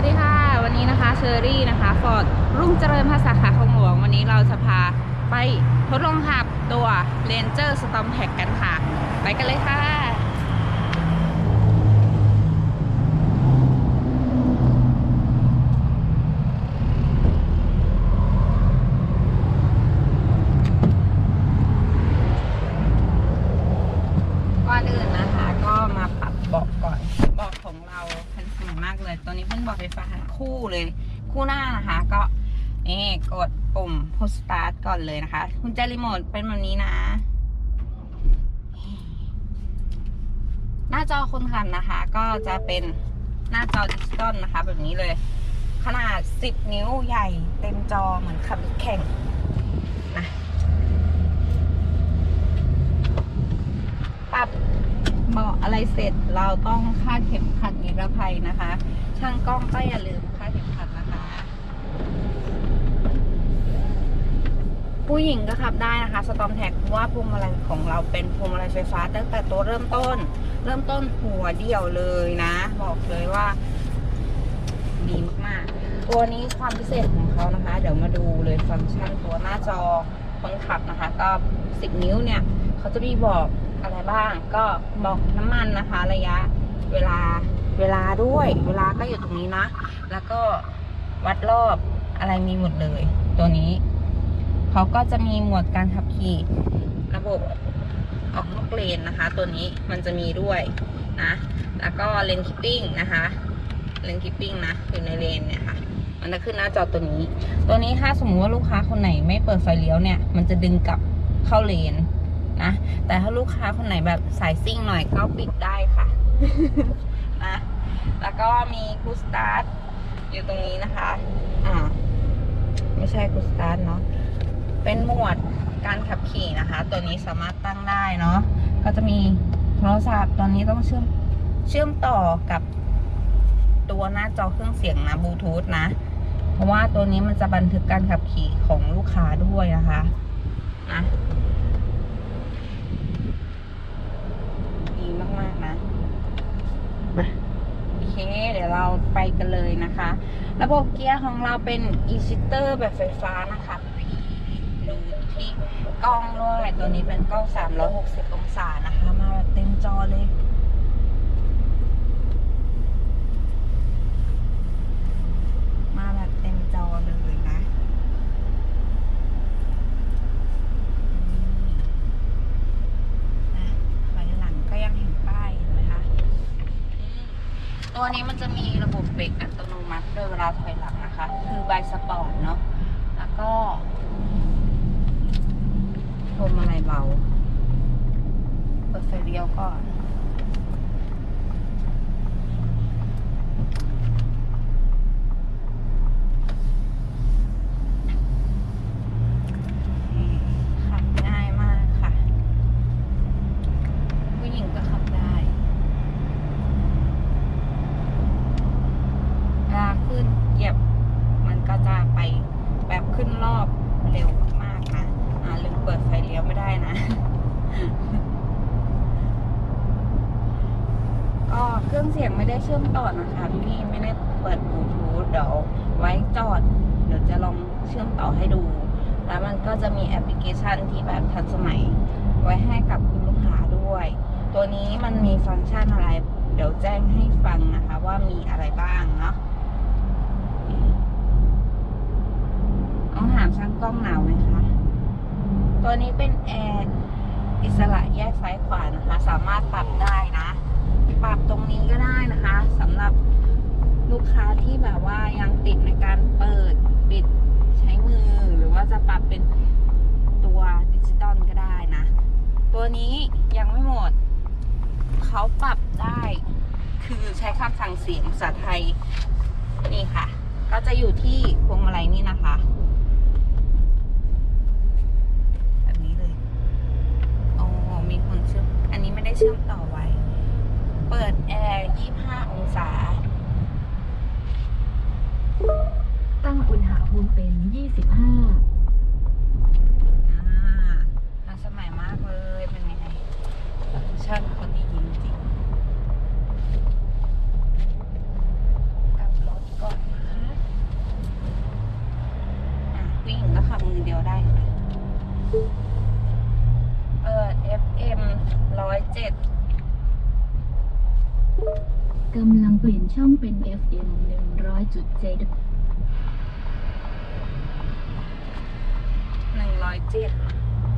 วัสดีค่ะ วันนี้นะคะเชอรี่นะคะฟอร์ดรุ่งเจริญภาษาขาของหลวง วันนี้เราจะพาไปทดลองขับตัว Ranger Storm Pack กันค่ะ ไปกันเลยค่ะ ก่อนอื่นนะคะ ก็มาปรับเบาะก่อนเบาะของเราคันสวยมากเลย ตัวนี้เป็นเบาะไฟฟ้าคู่เลย คู่หน้านะคะ ก็นี่กด ปุ่ม push start ก่อนเลยนะคะกุญแจรีโมทเป็นแบบนี้นะ หน้าจอคนขับนะคะ ก็จะเป็นหน้าจอดิจิตอลนะคะ แบบนี้เลย ขนาด 10 นิ้วใหญ่เต็มจอเหมือนขับรถแข่งนะปรับเบาะอะไรเสร็จเราต้องคาดเข็มขัดนิรภัยนะคะ ช่างกล้องก็อย่าลืมคาดเข็มขัดนะคะ ผู้หญิงก็ขับได้นะคะสตอมแท็กเพราะว่าพวงมาลัยของเราเป็นพวงมาลัยไฟฟ้าตั้งแต่ตัวเริ่มต้น เริ่มต้นหัวเดี่ยวเลยนะ บอกเลยว่า ดีมากๆ ตัวนี้ความพิเศษของเขานะคะ เดี๋ยวมาดูเลยฟังก์ชันตัวหน้าจอคนขับนะคะ ก็ 10 นิ้วเนี่ย เขาจะมีบอกอะไรบ้าง ก็บอกน้ำมันนะคะ ระยะเวลาเวลาด้วย เวลาก็อยู่ตรงนี้นะ แล้วก็วัดรอบอะไรมีหมดเลย ตัวนี้ เขาก็จะมีหมวดการขับขี่ระบบออกนอกเลนนะคะ ตัวนี้มันจะมีด้วยนะ แล้วก็เลนคิปปิ้งนะคะ เลนคิปปิ้งนะอยู่ในเลนเนี่ยค่ะ มันจะขึ้นหน้าจอตัวนี้ ตัวนี้ถ้าสมมติว่าลูกค้าคนไหนไม่เปิดไฟเลี้ยวเนี่ย มันจะดึงกลับเข้าเลนนะ แต่ถ้าลูกค้าคนไหนแบบสายซิ่งหน่อยก็ปิดได้ค่ะนะ แล้วก็มีคูสตาร์ทอยู่ตรงนี้นะคะ อ่า ไม่ใช่คูสตาร์ทเนาะ เป็นหมวดการขับขี่นะคะ ตัวนี้สามารถตั้งได้เนาะก็จะมีโทรศัพท์ตอนนี้ต้องเชื่อมเชื่อมต่อกับตัวหน้าจอเครื่องเสียงนะบลูทูธนะ เพราะว่าตัวนี้มันจะบันทึกการขับขี่ของลูกค้าด้วยนะคะนะดีมากๆนะมาโอเค เดี๋ยวเราไปกันเลยนะคะ ระบบเกียร์ของเราเป็น e s h i t e r แบบไฟฟ้านะคะพี่ ดูที่กล้องด้วยตัวนี้เป็นกล้อง 360 องศานะคะ มาแบบเต็มจอเลยมาแบบเต็มจอเลยนะนะไปหลังก็ยังเห็นป้ายเห็นไหมคะตัวนี้มันจะมีระบบเบรกอัตโนมัติโดยเวลาถอยหลังนะคะ คือใบสปอร์ตเนาะแล้วก็ พรมอะไรเบา เปิดไฟเลี้ยวก่อน ขับง่ายมากค่ะ ผู้หญิงก็ขับได้เวลาขึ้นเหยียบ มันก็จะไปแบบขึ้นรอบเร็วมากๆนะอ่าลืมเปิดไฟเลี้ยว ได้นะ ก็เครื่องเสียงไม่ได้เชื่อมต่อนะคะพี่ไม่ได้เปิดบลูทูธเดี๋ยวไว้จอด เดี๋ยวจะลองเชื่อมต่อให้ดู แล้วมันก็จะมีแอปพลิเคชันที่แบบทันสมัย ไว้ให้กับคุณลูกค้าด้วย ตัวนี้มันมีฟังก์ชันอะไร เดี๋ยวแจ้งให้ฟังนะคะ ว่ามีอะไรบ้างเนาะต้องถามช่างกล้องหนาวไหมคะ ตัวนี้เป็นแอร์อิสระแยกซ้ายขวานะคะ สามารถปรับได้นะ ปรับตรงนี้ก็ได้นะคะสำหรับลูกค้าที่แบบว่ายังติดในการเปิดปิดใช้มือ หรือว่าจะปรับเป็นตัวดิจิตอลก็ได้นะ ตัวนี้ยังไม่หมด เขาปรับได้ คือใช้คำสั่งเสียงภาษาไทยนี่ค่ะ ก็จะอยู่ที่พวงมาลัยนี่นะคะ เชื่อมต่อไว้ เปิดแอร์ 25 องศา ตั้งอุณหภูมิเป็น 25ทันสมัยมากเลย เป็นยังไงช่าคนนี้จริงๆกลับรถก่อนนะอะผู้หญิงก็ขัมือเดียวได้ ร้อยเจ็ดกำลังเปลี่ยนช่องเป็น FM 100.7 หนึ่งร้อยเจ็ด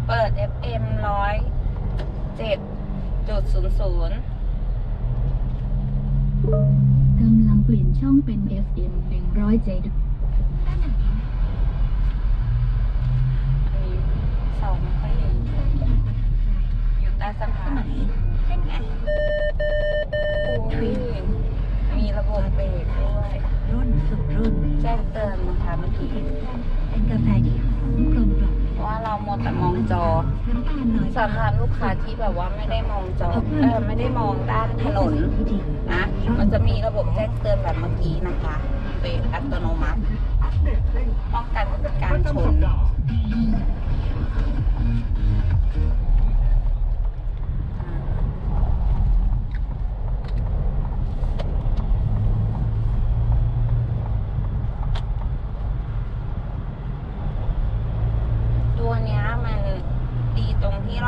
เปิด FM ร้อยเจ็ดจุดศูนย์ศูนย์กำลังเปลี่ยนช่องเป็น FM 107 ว่าเราโมวแต่มองจอน้ำตาลน้อยสำหรับลูกค้าที่แบบว่าไม่ได้มองจอเออไม่ได้มองด้านถนนที่ดีนะมันจะมีระบบแจ้งเตือนแบบเมื่อกี้นะคะเบรกอัตโนมัติป้องกันการชน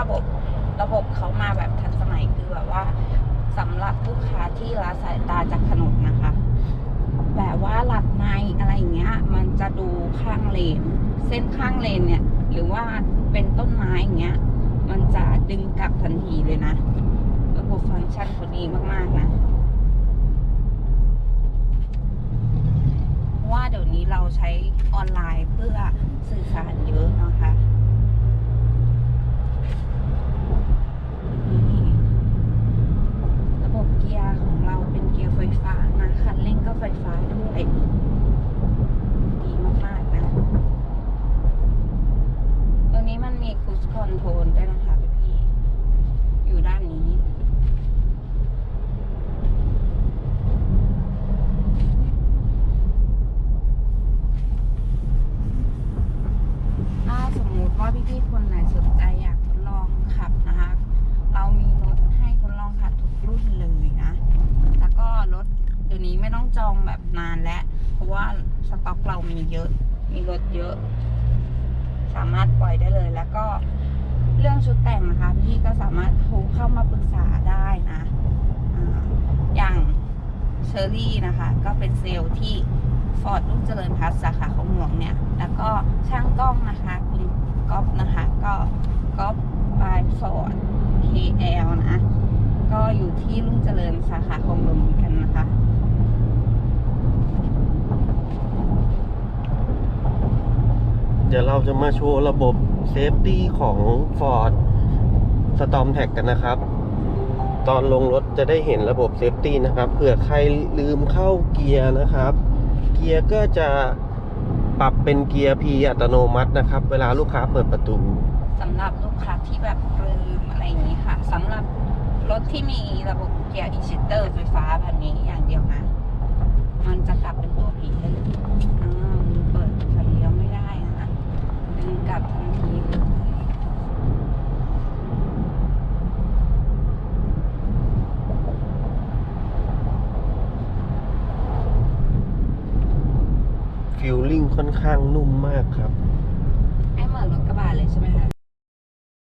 ระบบระบบเขามาแบบทันสมัยคือแบบว่าสำหรับลูกค้าที่ละสายตาจากถนนนะคะ แบบว่าหลับในอะไรอย่างเงี้ย มันจะดูข้างเลน เส้นข้างเลนเนี่ย หรือว่าเป็นต้นไม้อย่างเงี้ย มันจะดึงกลับทันทีเลยนะ ระบบฟังก์ชันเขาดีมากๆนะว่าเดี๋ยวนี้เราใช้ออนไลน์เพื่อสื่อสารเยอะนะคะนี่ระบบเกียร์ของเราเป็นเกียร์ไฟฟ้านะคันเร่งก็ไฟฟ้าด้วยดีมากๆนะ ตัวนี้มันมีคูสคอนโทรลด้วยนะคะพี่ๆอยู่ด้านนี้ ถ้าสมมุติว่าพี่ๆคนไหนสนใจอยากทดลองขับนะคะ เรามีรถให้ทดลองขับทุกรุ่นเลยนะ แล้วก็รถเดี๋ยวนี้ไม่ต้อง จองแบบนานแล้ว เพราะว่าสต็อกเรามีเยอะ มีรถเยอะ สามารถปล่อยได้เลยแล้วก็เรื่องชุดแต่งนะคะ พี่ก็สามารถโทรเข้ามาปรึกษาได้นะอย่างเชอรี่นะคะ ก็เป็นเซลล์ที่ฟอร์ดรุ่งเจริญพัฒสาขาของหลวงเนี่ย แล้วก็ช่างกล้องนะคะ คุณก๊อฟนะคะ ก็ก๊อฟบายฟอร์ด KL นะ ก็อยู่ที่รุ่งเจริญสาขาของหลวงเหมือนกันนะคะ เดี๋ยวเราจะมาโชว์ระบบเซฟตี้ของ Ford Storm t a g กันนะครับ ตอนลงรถจะได้เห็นระบบเซฟตี้นะครับเผื่อใครลืมเข้าเกียร์นะครับ เกียร์ก็จะปรับเป็นเกียร์ P อัตโนมัตินะครับ เวลาลูกค้าเปิดประตูสำหรับลูกค้าที่แบบลืมอะไรอย่างนี้ค่ะสำหรับรถที่มีระบบเกียร์อินชิเตอร์ไฟฟ้าแบบนี้อย่างเดียวนะ มันจะกลับเป็นตัวผีเลยอ่ามันเปิดไฟเลี้ยวไม่ได้นะคะดึง กลับทันทีฟิลลิ่งค่อนข้างนุ่มมากครับ ไม่เหมือนรถกระบะเลยใช่ไหมคะ